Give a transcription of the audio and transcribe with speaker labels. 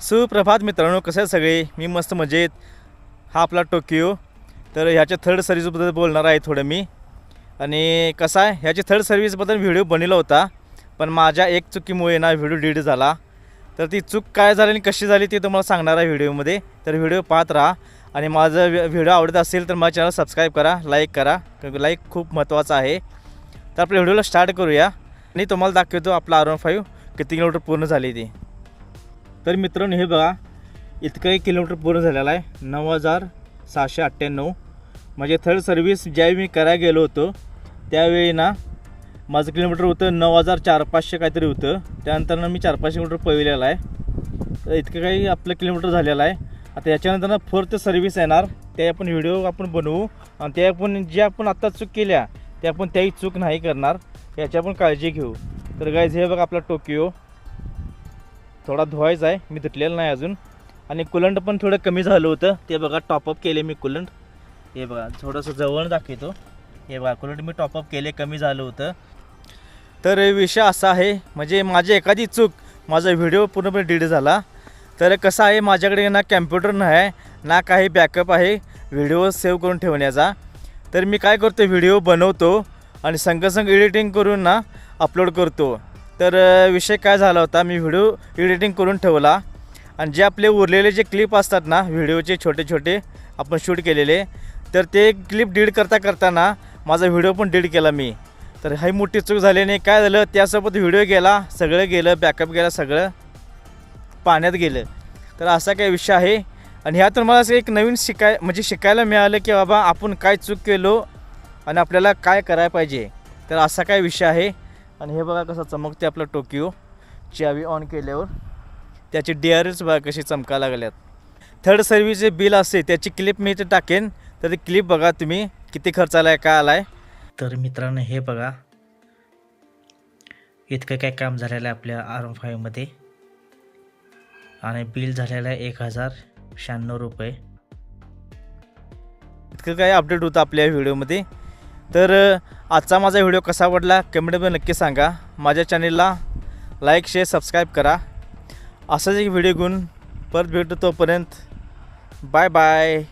Speaker 1: सुप्रभात मित्रांनो कसे आहे सगळे? मी मस्त मजेत. हा आपला टोकियो. तर ह्याच्या थर्ड सर्व्हिसबद्दल बोलणार आहे थोडं मी. आणि कसं आहे? ह्याची थर्ड सर्व्हिसबद्दल व्हिडिओ बनवला होता. पण माझ्या एक चुकीमुळे ना व्हिडिओ डिलीट झाला. तर ती चूक काय झाली आणि कशी झाली ते तुम्हाला सांगणार आहे व्हिडिओमध्ये तर व्हिडिओ पाहत राहा. आणि माझा व्हिडिओ आवडत असेल तर माझ्या चॅनल सबस्क्राईब करा लाईक करा. लाईक खूप महत्त्वाचं आहे. तर आपल्या व्हिडिओला स्टार्ट करूया. आणि तुम्हाला दाखवतो आपला आर वन फाईव्ह किती किलोमीटर पूर्ण झाली ती. तर मित्रांनो हे बघा इतकंही किलोमीटर पूर्ण झालेलं आहे. नऊ हजार सहाशे अठ्ठ्याण्णव. म्हणजे थर्ड सर्व्हिस ज्यावेळी मी करायला गेलो होतो त्यावेळी ना माझं किलोमीटर होतं नऊ हजार चार पाचशे काहीतरी होतं. त्यानंतरनं मी चार पाचशे किलोमीटर पळविलेलं आहे. तर इतकं काही आपलं किलोमीटर झालेलं आहे. आता याच्यानंतर ना फोर्थ सर्व्हिस येणार. ते आपण व्हिडिओ आपण बनवू. आणि ते आपण जे आपण आत्ता चूक केल्या ते आपण त्याही चूक नाही करणार. याची आपण काळजी घेऊ. तर गाईज हे बघा आपला टोकियो. थोडा धुवायचा आहे. मी धुतलेला नाही अजून. आणि कुलंट पण थोडं कमी झालं होतं. ते बघा टॉपअप केले मी कुलंट हे बघा थोडंसं जवळ दाखवतो. हे बघा कुलंट मी टॉपअप केले कमी झालं होतं. तर विषय असा आहे म्हणजे माझी एखादी चूक माझा व्हिडिओ पूर्णपणे डिलीट झाला. तर कसं आहे माझ्याकडे ना कॅम्प्युटर नाही आहे ना काही बॅकअप आहे व्हिडिओ सेव्ह करून ठेवण्याचा. तर मी काय करतो व्हिडिओ बनवतो आणि संगसंग एडिटिंग करून ना अपलोड करतो. तर विषय काय झाला होता मी व्हिडिओ एडिटिंग करून ठेवला. आणि जे आपले उरलेले जे क्लिप असतात ना व्हिडिओचे छोटे छोटे आपण शूट केलेले तर ते क्लिप डिलीट करता करताना माझा व्हिडिओ पण डिलीट केला मी. तर ही मोठी चूक झाली नाही काय झालं त्यासोबत व्हिडिओ गेला सगळं गेलं बॅकअप गेला सगळं पाण्यात गेलं. तर असा काही विषय आहे. आणि ह्यातून मला असं एक नवीन शिकाय म्हणजे शिकायला मिळालं की बाबा आपण काय चूक केलो आणि आपल्याला काय करायला पाहिजे. तर असा काय विषय आहे. आणि हे बघा कसं चमकते आपलं टोकियो. चावी ऑन केल्यावर. त्याची डी आर एल्स बघा कशी चमकायला लागल्यात. थर्ड सर्व्हिसचे बिल असते त्याची क्लिप मी इथे टाकेन. तर ती क्लिप बघा तुम्ही किती खर्च आला आहे काय आला आहे तर मित्रांनो हे बघा. इतकं काय काम झालेलं आहे आपल्या आर फाईव्हमध्ये आणि बिल झालेलं आहे एक हजार शहाण्णव रुपये. इतकं काय अपडेट होतं आपल्या व्हिडिओमध्ये तर आजचा माझा व्हिडिओ कसा आवडला कमेंटमध्ये नक्की सांगा. माझ्या चॅनेलला लाईक शेअर सबस्क्राईब करा. असाच एक व्हिडिओ घेऊन परत भेटतो तोपर्यंत. Bye bye